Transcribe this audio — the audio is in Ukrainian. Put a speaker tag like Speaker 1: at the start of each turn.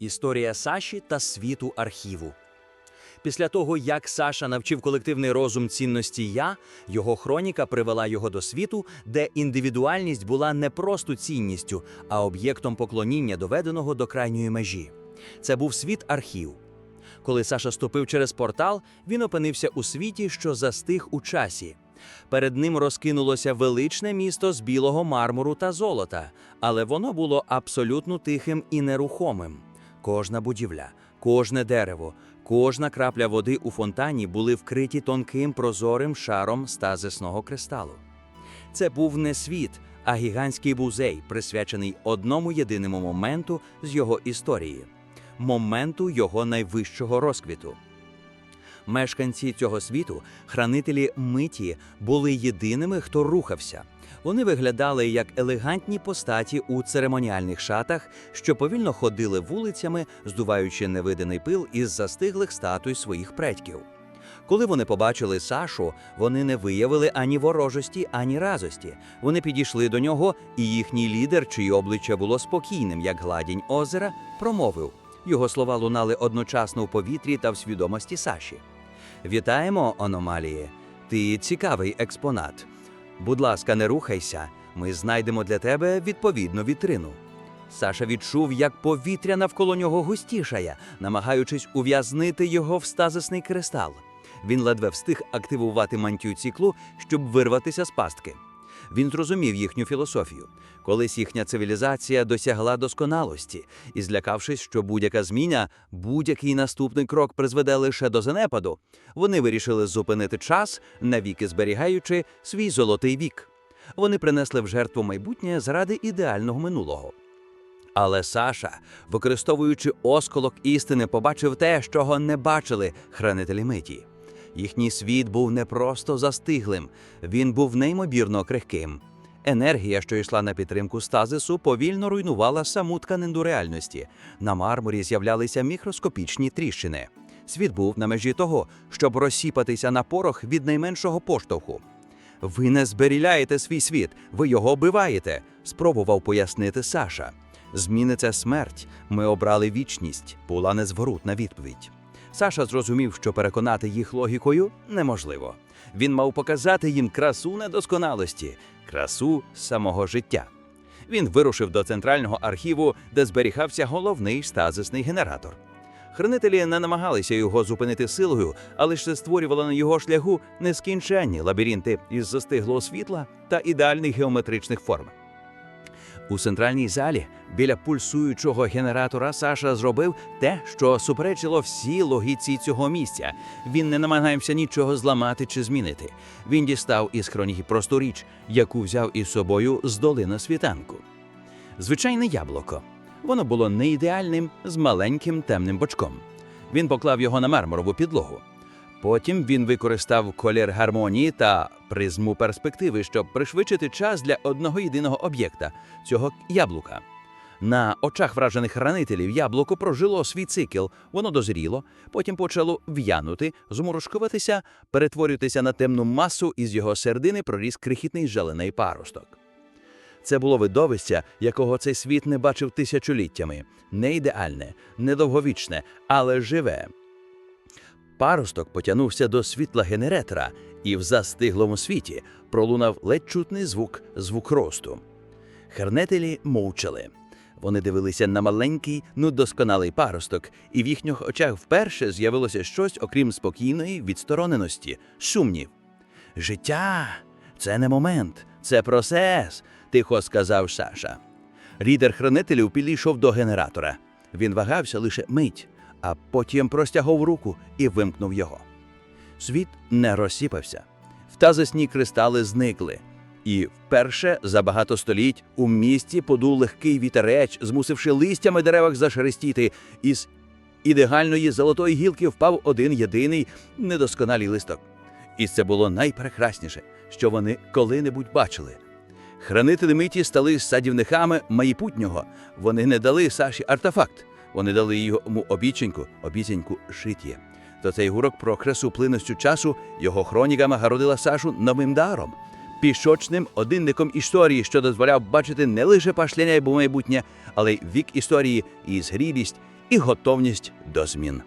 Speaker 1: Історія Саші та світу архіву. Після того, як Саша навчив колективний розум цінності я, його хроніка привела його до світу, де індивідуальність була не просто цінністю, а об'єктом поклоніння, доведеного до крайньої межі. Це був світ архів. Коли Саша ступив через портал, він опинився у світі, що застиг у часі. Перед ним розкинулося величне місто з білого мармуру та золота, але воно було абсолютно тихим і нерухомим. Кожна будівля, кожне дерево, кожна крапля води у фонтані були вкриті тонким прозорим шаром стазисного кристалу. Це був не світ, а гігантський музей, присвячений одному єдиному моменту з його історії моменту його найвищого розквіту. Мешканці цього світу, хранителі миті, були єдиними, хто рухався. Вони виглядали як елегантні постаті у церемоніальних шатах, що повільно ходили вулицями, здуваючи невидимий пил із застиглих статуй своїх предків. Коли вони побачили Сашу, вони не виявили ані ворожості, ані разості. Вони підійшли до нього, і їхній лідер, чиє обличчя було спокійним, як гладінь озера, промовив. Його слова лунали одночасно в повітрі та в свідомості Саші. Вітаємо, аномалії. Ти цікавий експонат. Будь ласка, не рухайся. Ми знайдемо для тебе відповідну вітрину. Саша відчув, як повітря навколо нього густішає, намагаючись ув'язнити його в стазисний кристал. Він ледве встиг активувати мантію циклу, щоб вирватися з пастки. Він зрозумів їхню філософію. Колись їхня цивілізація досягла досконалості, і, злякавшись, що будь-яка зміна, будь-який наступний крок призведе лише до занепаду, вони вирішили зупинити час, навіки зберігаючи свій золотий вік. Вони принесли в жертву майбутнє заради ідеального минулого. Але Саша, використовуючи осколок істини, побачив те, чого не бачили хранителі миті. Їхній світ був не просто застиглим, він був неймовірно крихким. Енергія, що йшла на підтримку стазису, повільно руйнувала саму тканину реальності. На мармурі з'являлися мікроскопічні тріщини. Світ був на межі того, щоб розсіпатися на порох від найменшого поштовху. Ви не зберіляєте свій світ, ви його вбиваєте, спробував пояснити Саша. Зміни це смерть. Ми обрали вічність, була незворотна відповідь. Саша зрозумів, що переконати їх логікою неможливо. Він мав показати їм красу недосконалості, красу самого життя. Він вирушив до центрального архіву, де зберігався головний стазисний генератор. Хранителі не намагалися його зупинити силою, а лише створювали на його шляху нескінченні лабіринти із застиглого світла та ідеальних геометричних форм. У центральній залі біля пульсуючого генератора Саша зробив те, що суперечило всій логіці цього місця. Він не намагався нічого зламати чи змінити. Він дістав із хроніки просту річ, яку взяв із собою з долини світанку. Звичайне яблуко. Воно було не ідеальним з маленьким темним бочком. Він поклав його на мармурову підлогу. Потім він використав колір гармонії та призму перспективи, щоб пришвидшити час для одного єдиного об'єкта цього яблука. На очах вражених хранителів яблуко прожило свій цикл, воно дозріло, потім почало в'янути, зморушкуватися, перетворюватися на темну масу, із його середини проріс крихітний жалений паросток. Це було видовище, якого цей світ не бачив тисячоліттями, не ідеальне, не довговічне, але живе. Паросток потягнувся до світла генератора, і в застиглому світі пролунав ледь чутний звук, звук росту. Хернетелі мовчали. Вони дивилися на маленький, ну досконалий паросток, і в їхніх очах вперше з'явилося щось, окрім спокійної відстороненості, сумнів. Життя це не момент, це процес, тихо сказав Саша. Лідер хранителів підійшов до генератора. Він вагався лише мить, а потім простягав руку і вимкнув його. Світ не розсіпався. Втазисні кристали зникли. І вперше за багато століть у місті подув легкий вітереч, змусивши листями деревах зашелестіти. Із ідеальної золотої гілки впав один єдиний недосконалий листок. І це було найпрекрасніше, що вони коли-небудь бачили. Хранителі миті стали садівниками майбутнього. Вони не дали Саші артефакт, вони дали йому обіцянку, обіцянку шитє. То цей гурок про красу плинностю часу його хроніка нагородила Сашу новим даром, пішочним одинником історії, що дозволяв бачити не лише пашляння і майбутнє, але й вік історії і згрілість, і готовність до змін.